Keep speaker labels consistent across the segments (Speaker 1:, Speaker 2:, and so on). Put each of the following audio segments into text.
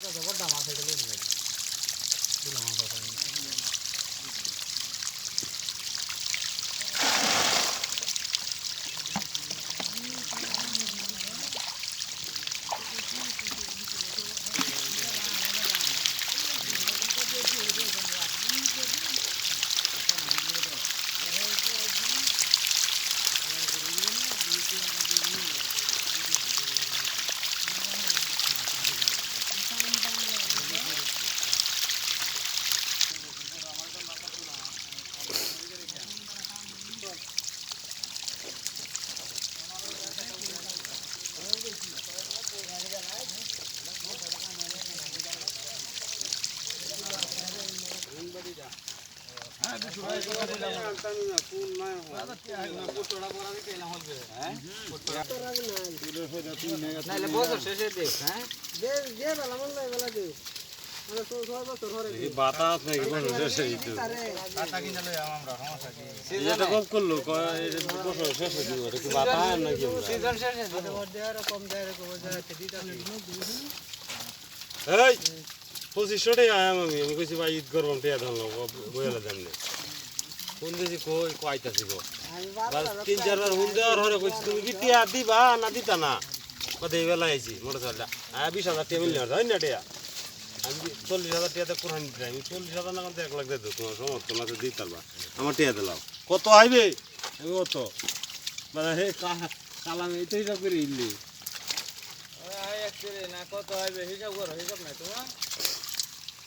Speaker 1: বড় মাছ এটা লই নিয়ে দিলাম আমার কথা নাইলে বছর শেষে দেখ হ্যাঁ
Speaker 2: যে যে বেলা মন নাই বেলা দিও মানে তো ছয় বছর ধরে
Speaker 3: এই বাতাস নাকি বছর শেষে দিত
Speaker 2: তারে
Speaker 1: টাকা কিনে লই আমরা সমস্যা কি
Speaker 3: এটা কম করল বছর শেষে দিব বাতাস নাকি
Speaker 2: কম কম
Speaker 3: এই পঁচিশশো টাকা আয়াম আমি। আমি কইছি ভাই ঈদ করবাম টিয়া ধরলাম। বইলা দাম নেই ফোন দিয়েছি কই কয়তাছি গো? তিন চারবার ফোন দেওয়ার হরে কইছি তুমি কি টিয়া দিবা না দিতা না? কথা এই বেলা আইছি মোটর সাইকেলটা হ্যাঁ বিশ হাজার টিয়া মিললে হয় না টিয়া? আমি চল্লিশ হাজার টিয়াতে কোরআন দিতে আমি চল্লিশ হাজার না এক লাখ দিয়ে তোমার সমর্থ মাসে দিতে পারবা আমার টিয়া দিলাম কত আইবে? আমি কত মানে হে কালাম এইটা হিসাব করে ইল্লি
Speaker 1: না কত হবে হিসাব করো হিসাব নাই তোমার?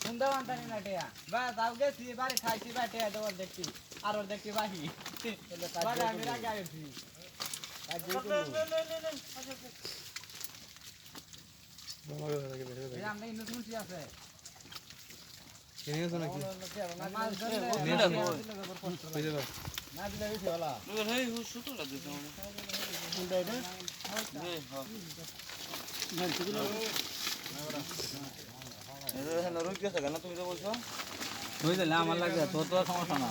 Speaker 1: কে হাইছে না বলা টিয়া আও গেছি বাড়ি খাইছি বা দেখছি আর ওর দেখছি বাহি বাড়ি আমি রাগে আইছি আমরা আছে মাছ ধরলে না দিলে আমার লাগে তোর তো সমস্যা না